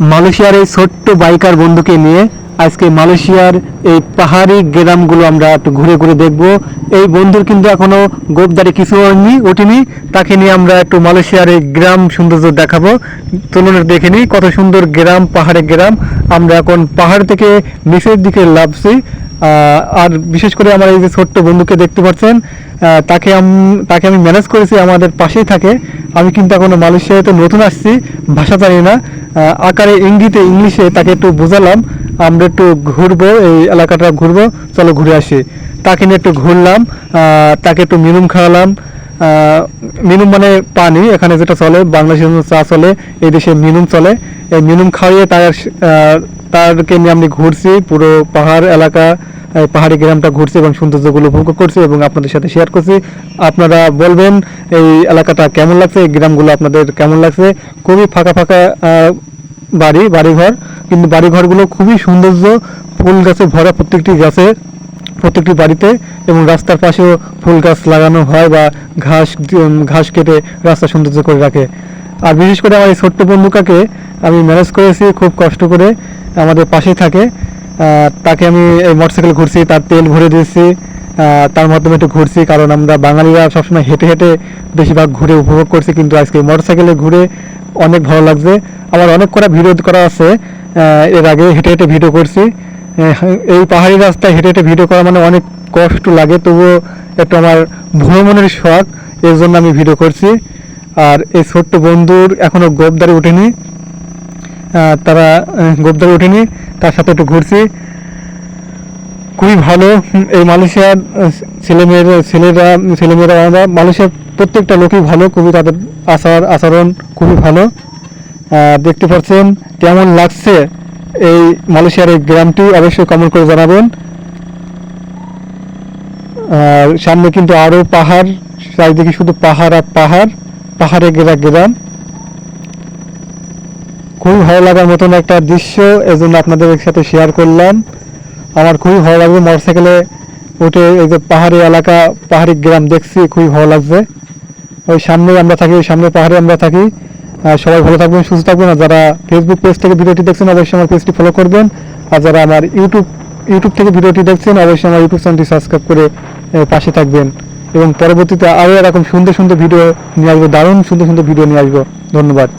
মালয়েশিয়ার এই ছোট্ট বাইকার বন্ধুকে নিয়ে আজকে মালয়েশিয়ার এই পাহাড়ি গ্রামগুলো আমরা একটু ঘুরে ঘুরে দেখব। এই বন্ধুর কিন্তু এখনও গোপদারে কিছু হয়নি, ওঠেনি। তাকে নিয়ে আমরা একটু মালয়েশিয়ার এই গ্রাম সৌন্দর্য দেখাবো। তুলনা দেখে নিই, কত সুন্দর গ্রাম পাহাড়ে গ্রাম আমরা এখন পাহাড় থেকে নিচের দিকে লাভছি আর বিশেষ করে আমার এই যে ছোট্ট বন্ধুকে দেখতে পাচ্ছেন তাকে তাকে আমি ম্যানেজ করেছি, আমাদের পাশেই থাকে। আমি কিন্তু এখনও মালয়েশিয়াতে নতুন আসছি, ভাষা জানি না। আকারে ইঙ্গিতে ইংলিশে তাকে একটু বোঝালাম। আমরা একটু ঘুরবো, এই এলাকাটা ঘুরবো। চলো ঘুরে আসি। তাকে নিয়ে একটু ঘুরলাম তাকে একটু মিনুম খাওয়ালাম। মিনুম মানে পানি, এখানে যেটা চলে বাংলাদেশের চা চলে, এই দেশে মিনুম চলে। এই মিনুম খাওয়িয়ে তার তারকে নিয়ে আমি ঘুরছি, পুরো পাহাড় এলাকা পাহাড়ি গ্রামটা ঘুরছি এবং সৌন্দর্যগুলো উপভোগ করছি এবং আপনাদের সাথে শেয়ার করছি। আপনারা বলবেন, এই এলাকাটা কেমন লাগছে? এই গ্রামগুলো আপনাদের কেমন লাগছে? খুবই ফাঁকা ফাঁকা বাড়ি, বাড়িঘর, কিন্তু বাড়িঘরগুলো খুবই সৌন্দর্য। ফুল গাছে ভরা প্রত্যেকটি গাছে, প্রত্যেকটি বাড়িতে এবং রাস্তার পাশেও ফুল গাছ লাগানো হয় বা ঘাস ঘাস কেটে রাস্তা সৌন্দর্য করে রাখে। আর বিশেষ করে আমার এই ছোট্ট বন্ধুকাকে আমি ম্যানেজ করেছি খুব কষ্ট করে, আমাদের পাশেই থাকে। তাকে আমি এই মোটরসাইকেল ঘুরছি, তার তেল ভরে দিয়েছি তার মাধ্যমে একটু ঘুরছি, কারণ আমরা বাঙালিরা সবসময় হেঁটে হেঁটে বেশিরভাগ ঘুরে উপভোগ করছি, কিন্তু আজকে মোটরসাইকেলে ঘুরে অনেক ভালো লাগছে। আমার অনেক করা ভিডিও করা আছে এর আগে হেঁটে হেঁটে ভিডিও করছি। এই পাহাড়ি রাস্তায় হেঁটে হেঁটে ভিডিও করা মানে অনেক কষ্ট লাগে, তবুও একটু আমার ভ্রমণের শখ, এর জন্য আমি ভিডিও করছি। আর এই ছোট্ট বন্ধুর এখনও গোপদারে ওঠেনি তারা আহ, গোপদারে ওঠেনি তার সাথে একটু ঘুরছি। খুবই ভালো এই মালয়েশিয়ার ছেলেমেয়েরা ছেলেরা ছেলেমেয়েরা আমরা মালয়েশিয়ার প্রত্যেকটা লোকই ভালো খুবই তাদের আচার আচরণ খুবই ভালো। দেখতে পাচ্ছেন কেমন লাগছে এই মালয়েশিয়ার এই গ্রামটি অবশ্যই কমেন্ট করে জানাবেন। আর সামনে কিন্তু আরও পাহাড় চারিদিকে শুধু পাহাড় আর পাহাড় পাহাড়ে গেরা গ্রাম। খুবই ভালো লাগার মতন একটা দৃশ্য এই জন্য আপনাদের সাথে শেয়ার করলাম। আমার খুবই ভালো লাগবে মোটরসাইকেলে উঠে এই যে পাহাড়ি এলাকা, পাহাড়ি গ্রাম দেখছি, খুবই ভালো লাগছে। ওই সামনে আমরা থাকি, ওই সামনে পাহাড়ে আমরা থাকি। সবাই ভালো থাকবেন, সুস্থ থাকবেন। আর যারা ফেসবুক পেজ থেকে ভিডিওটি দেখছেন, অবশ্যই আমার পেজটি ফলো করবেন। আর যারা আমার ইউটিউব ইউটিউব থেকে ভিডিওটি দেখছেন, অবশ্যই আমার ইউটিউব চ্যানেলটি সাবস্ক্রাইব করে পাশে থাকবেন। এবং পরবর্তীতে আরও এরকম সুন্দর সুন্দর ভিডিও নিয়ে আসব, দারুণ সুন্দর সুন্দর ভিডিও নিয়ে আসব। ধন্যবাদ।